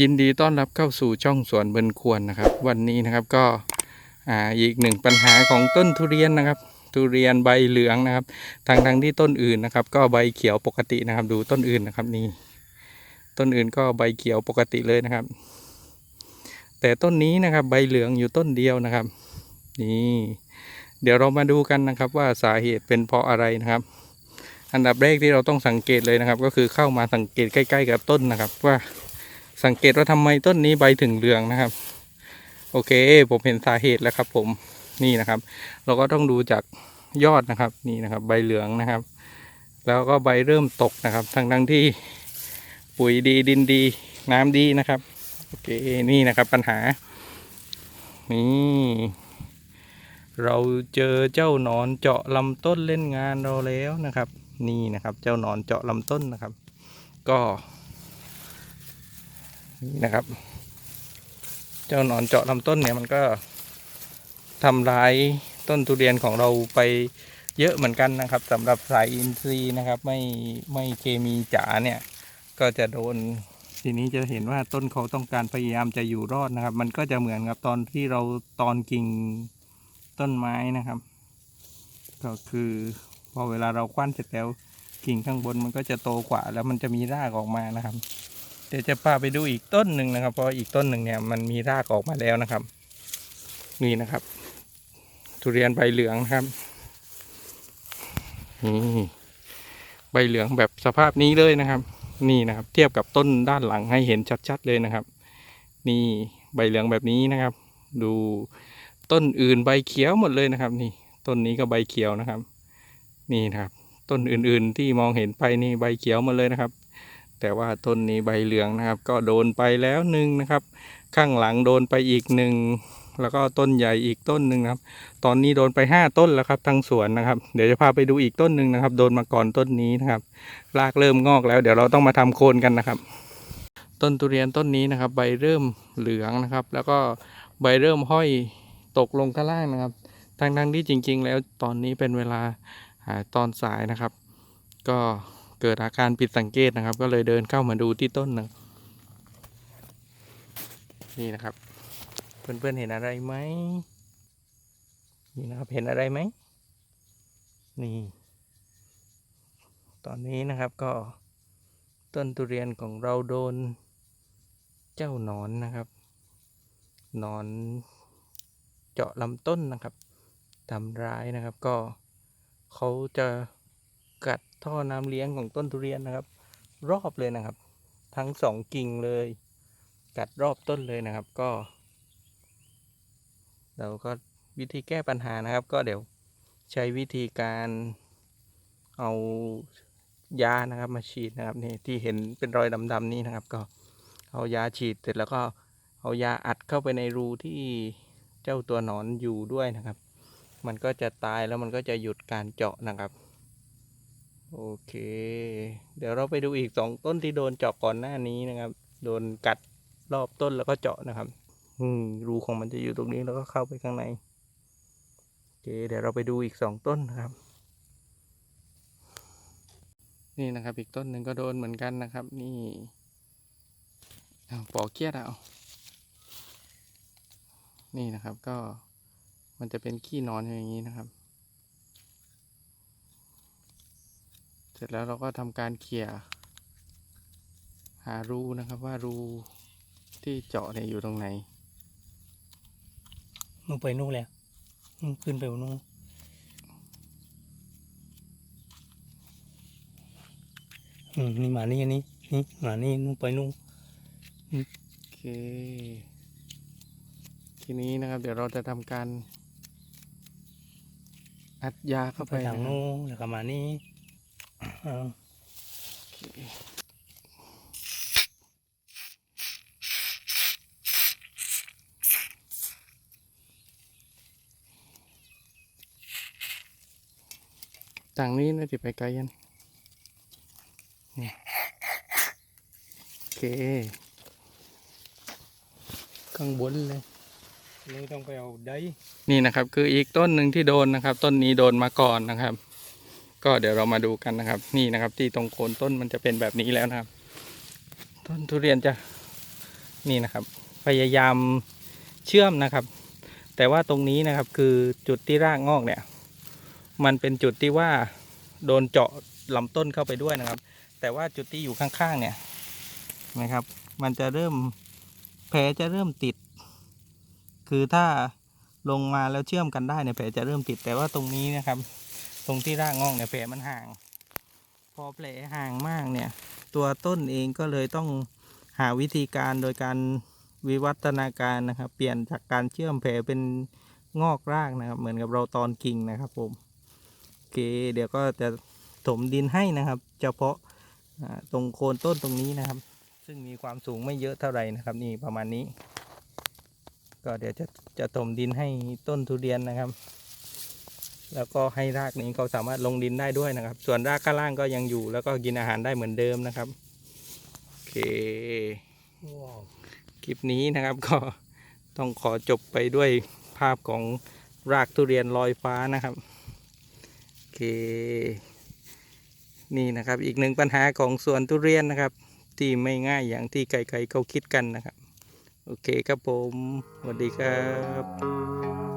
ยินดีต้อนรับเข้าสู่ช่องสวนเบินควรนะครับ วันนี้นะครับก็อ่าอีกหนึ่งปัญหาของต้นทุเรียนนะครับ ทุเรียนใบเหลืองนะครับทางทางที่ต้นอื่นนะครับ ก็ใบเขียวปกตินะครับ ดูต้นอื่นนะครับนี่ต้นอื่นก็ใบเขียวปกติเลยนะครับ แต่ต้นนี้นะครับใบเหลืองอยู่ต้นเดียวนะครับ นี่เดี๋ยวเรามาดูกันนะครับว่าสาเหตุเป็นเพราะอะไรนะครับ อันดับแรกที่เราต้องสังเกตเลยนะครับ ก็คือเข้ามาสังเกตใกล้ ๆ กับต้นนะครับว่า สังเกตว่าทำไมต้นนี้ใบถึงเหลืองนะครับ โอเค ผมเห็นสาเหตุแล้วครับผมนี่นะครับ เราก็ต้องดูจากยอดนะครับนี่นะครับ ใบเหลืองนะครับ แล้วก็ใบเริ่มตกนะครับ ทั้งทั้งที่ปุ๋ยดีดินดีน้ำดีนะครับโอเคนี่นะครับปัญหา นี่เราเจอเจ้าหนอนเจาะลำต้นเล่นงานเราแล้วนะครับ นี่นะครับ เจ้าหนอนเจาะลำต้นนะครับ ก็ นี่นะครับ เจ้าหนอนเจาะลำต้นเนี่ยมันก็ทำร้ายต้นทุเรียนของเราไปเยอะเหมือนกันนะครับสำหรับสายอินทรีย์นะครับ ไม่ไม่เคมีจ๋าเนี่ย ก็จะโดนทีนี้จะเห็นว่าต้นเขาต้องการพยายามจะอยู่รอดนะครับ มันก็จะเหมือนกับตอนที่เราตอนกิ่งต้นไม้นะครับ ก็คือพอเวลาเราคว้านเสร็จแล้วกิ่งข้างบนมันก็จะโตกว่า แล้วมันจะมีรากออกมานะครับ เดี๋ยวจะพาไปดูอีกต้นหนึ่งนะครับ เพราะอีกต้นหนึ่งเนี่ยมันมีรากออกมาแล้วนะครับ นี่นะครับ ทุเรียนใบเหลืองครับนี่ใบเหลืองแบบสภาพนี้เลยนะครับ นี่นะครับ เทียบกับต้นด้านหลังให้เห็นชัด ๆ เลยนะครับ นี่ใบเหลืองแบบนี้นะครับ ดูต้นอื่นใบเขียวหมดเลยนะครับ นี่ต้นนี้ก็ใบเขียวนะครับ นี่นะครับ ต้นอื่นๆที่มองเห็นไปนี่ใบเขียวหมดเลยนะครับ แต่ว่าต้นนี้ใบเหลืองนะครับ ก็โดนไปแล้วหนึ่งนะครับ ข้างหลังโดนไปอีกหนึ่งแล้วก็ต้นใหญ่อีกต้นหนึ่งนะครับ ตอนนี้โดนไปห้าต้นแล้วครับทั้งสวนนะครับ เดี๋ยวจะพาไปดูอีกต้นหนึ่งนะครับ โดนมาก่อนต้นนี้นะครับ รากเริ่มงอกแล้ว เดี๋ยวเราต้องมาทำโคนกันนะครับ ต้นทุเรียนต้นนี้นะครับ ใบเริ่มเหลืองนะครับ แล้วก็ใบเริ่มห้อยตกลงข้างล่างนะครับทั้งๆที่จริง ๆ แล้วตอนนี้เป็นเวลาตอนสายนะครับ ก็ เกิดอาการผิดสังเกตนะครับ ก็เลยเดินเข้ามาดูที่ต้นนะนี่นะครับ เพื่อนๆเห็นอะไรไหมนี่นะครับเห็นอะไรไหมนี่ ตอนนี้นะครับก็ต้นทุเรียนของเราโดนเจ้าหนอนนะครับหนอนเจาะลำต้นนะครับทำร้ายนะครับก็เขาจะ กัดท่อน้ำเลี้ยงของต้นทุเรียนนะครับ รอบเลยนะครับ ทั้งสองกิ่งเลย กัดรอบต้นเลยนะครับก็ เราก็วิธีแก้ปัญหานะครับ ก็เดี๋ยวใช้วิธีการเอายานะครับมาฉีดนะครับนี่ที่เห็นเป็นรอยดำๆนี้นะครับ ก็เอายาฉีดเสร็จแล้วก็เอายาอัดเข้าไปในรูที่เจ้าตัวหนอนอยู่ด้วยนะครับ มันก็จะตายแล้วมันก็จะหยุดการเจาะนะครับ โอเค เดี๋ยวเราไปดูอีกสองต้นที่โดนเจาะก่อนหน้านี้นะครับ โดนกัดรอบต้นแล้วก็เจาะนะครับ อืมรูของมันจะอยู่ตรงนี้แล้วก็เข้าไปข้างในโอเค เดี๋ยวเราไปดูอีกสองต้นนะครับ นี่นะครับ อีกต้นหนึ่งก็โดนเหมือนกันนะครับ นี่ปอกเกียดเอานี่นะครับก็มันจะเป็นขี้นอนอย่างนี้นะครับ เสร็จแล้วเราก็ทำการเขี่ยหารูนะครับว่ารูที่เจาะเนี่ยอยู่ตรงไหนนู่นไปนู่นแล้วนู่นขึ้นไปบนนู่นอืมนี่มานี่อันนี้นี่มานี่นู่นไปนู่นโอเค ทีนี้นะครับ เดี๋ยวเราจะทำการอัดยาเข้าไปไปทางนะครับนู้นแล้วก็มานี่ เอาทางนี้น่าจะไปไกลยันนี่โอเคข้างบนเลยนี่ต้องไปเอาได้ นี่นะครับ คืออีกต้นหนึ่งที่โดนนะครับ ต้นนี้โดนมาก่อนนะครับ ก็เดี๋ยวเรามาดูกันนะครับ นี่นะครับ ที่ตรงโคนต้นมันจะเป็นแบบนี้แล้วนะครับ ต้นทุเรียนจะนี่นะครับ พยายามเชื่อมนะครับ แต่ว่าตรงนี้นะครับคือจุดที่รากงอกเนี่ย มันเป็นจุดที่ว่าโดนเจาะลำต้นเข้าไปด้วยนะครับ แต่ว่าจุดที่อยู่ข้างๆเนี่ยนะครับ มันจะเริ่มแผลจะเริ่มติด คือถ้าลงมาแล้วเชื่อมกันได้เนี่ยแผลจะเริ่มติดแต่ว่าตรงนี้นะครับ ตรงที่รากงอกเนี่ยแผลมันห่าง พอแผลห่างมากเนี่ย ตัวต้นเองก็เลยต้องหาวิธีการโดยการวิวัฒนาการนะครับ เปลี่ยนจากการเชื่อมแผลเป็นงอกรากนะครับ เหมือนกับเราตอนกิ่งนะครับผมโอเคเดี๋ยวก็จะถมดินให้นะครับ เฉพาะตรงโคนต้นตรงนี้นะครับ ซึ่งมีความสูงไม่เยอะเท่าไหร่นะครับ นี่ประมาณนี้ ก็เดี๋ยวจะจะถมดินให้ต้นทุเรียนนะครับ แล้วก็ให้รากนี้เขาสามารถลงดินได้ด้วยนะครับ ส่วนรากข้างล่างก็ยังอยู่ แล้วก็กินอาหารได้เหมือนเดิมนะครับโอเคคลิปนี้นะครับก็ต้องขอจบไปด้วยภาพของรากทุเรียนลอยฟ้านะครับโอเค นี่นะครับอีกหนึ่งปัญหาของสวนทุเรียนนะครับ ที่ไม่ง่ายอย่างที่ใครๆเขาคิดกันนะครับ โอเคครับผมสวัสดีครับ